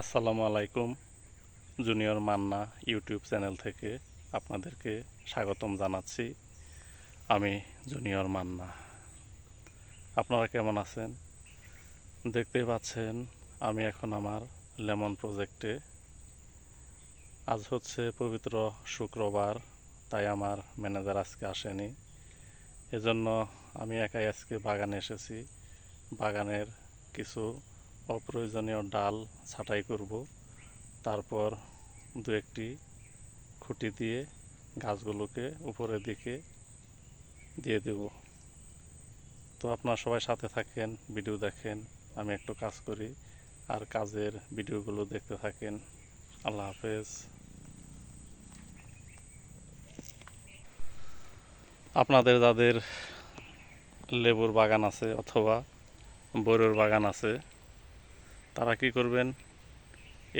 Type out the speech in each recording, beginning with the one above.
আসসালামু আলাইকুম, junior Manna YouTube channel থেকে আপনাদেরকে স্বাগতম জানাচ্ছি। আমি জুনিয়র মান্না। আপনারা কেমন আছেন? দেখতেই পাচ্ছেন, আমি এখন আমার লেমন প্রজেক্টে। আজ হচ্ছে পবিত্র শুক্রবার, তাই আমার ম্যানেজার আজকে আসেনি। এজন্য আমি একাই আজকে বাগানে এসেছি। বাগানের কিছু অপ্রয়োজনীয় ডাল ছাঁটাই করব। তারপর দু একটি খুঁটি দিয়ে গাছগুলোকে উপরের দিকে দিয়ে দেব। তো আপনারা সবাই সাথে থাকেন, ভিডিও দেখেন, আমি একটু কাজ করি আর কাজের ভিডিওগুলো দেখতে থাকেন। আল্লাহ হাফেজ। আপনাদের যাদের লেবুর বাগান আছে অথবা বড়ুর বাগান আছে তারা কি করবেন?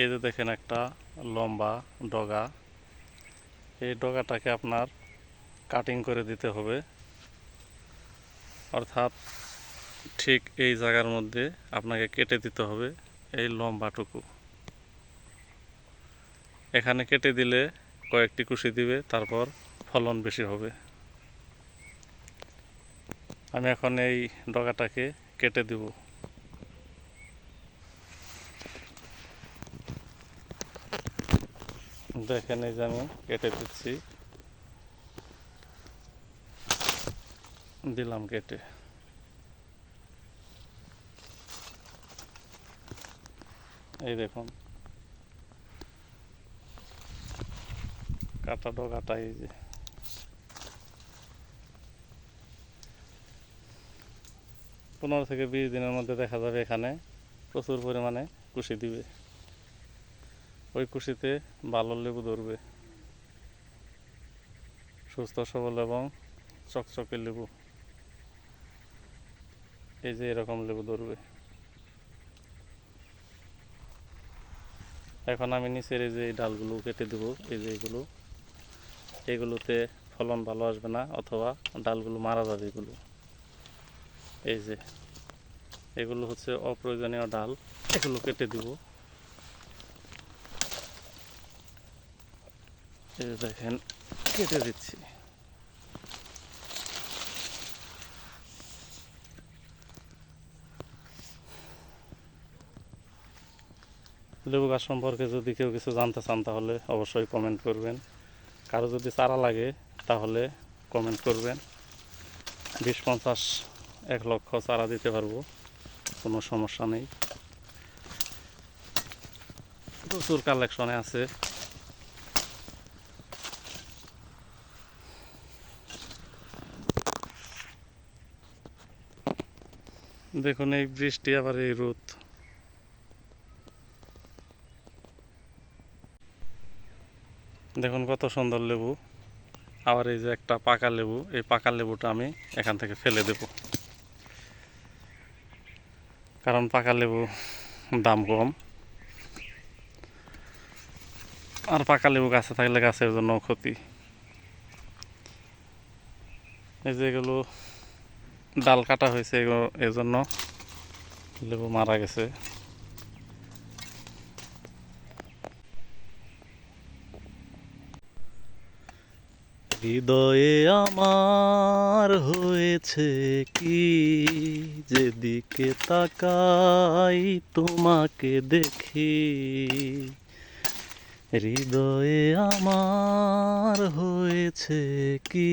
এই যে দেখেন একটা লম্বা ডগা। এই ডগাটাকে আপনার কাটিং করে দিতে হবে। অর্থাৎ ঠিক এই জায়গার মধ্যে আপনাকে কেটে দিতে হবে এই লম্বাটুকু। এখানে কেটে দিলে কয়েকটি কুশি দিবে, তারপর ফলন বেশি হবে। আমি এখন এই ডগাটাকে কেটে দিব। দেখেন এই যে আমি কেটে দিচ্ছি। দিলাম কেটে। এই দেখুন। কাটা ডগাটা এই যে। পনেরো থেকে বিশ দিনের মধ্যে দেখা যাবে এখানে প্রচুর পরিমাণে কুশি দিবে। ওই কুশিতে ভালো লেবু ধরবে। সুস্থ, সবল এবং চকচকে লেবু। এই যে এরকম লেবু ধরবে। এখন আমি নিচের এই যে ডালগুলো কেটে দেবো। এই যে এগুলো। এগুলোতে ফলন ভালো আসবে না, অথবা ডালগুলো মারা যাবে এগুলো। এই যে। এগুলো হচ্ছে অপ্রয়োজনীয় ডাল। এগুলো কেটে দিব। দেখেন, কেটে দিচ্ছি। লেবু গাছ সম্পর্কে যদি কেউ কিছু জানতে চান, তাহলে অবশ্যই কমেন্ট করবেন। কারও যদি চারা লাগে, তাহলে কমেন্ট করবেন। বিশ পঞ্চাশ এক লক্ষ চারা দিতে পারব, কোনো সমস্যা নেই। প্রচুর কালেকশনে আছে। দেখুন, এই বৃষ্টি, আবার এই রোদ। দেখুন, কত সুন্দর লেবু। আবার এই যে একটা পাকা লেবু, এই পাকা লেবুটা আমি এখান থেকে ফেলে দেব। কারণ পাকা লেবু দাম কম। আর পাকা লেবু গাছে থাকলে গাছের জন্য ক্ষতি। এই যে এগুলো ডাল কাটা হয়েছে এজন্য লেবু মারা গেছে। হৃদয়ে আমার হয়েছে কি? যেদিকে তাকাই তোমাকে দেখি। হৃদয়ে আমার হয়েছে কি?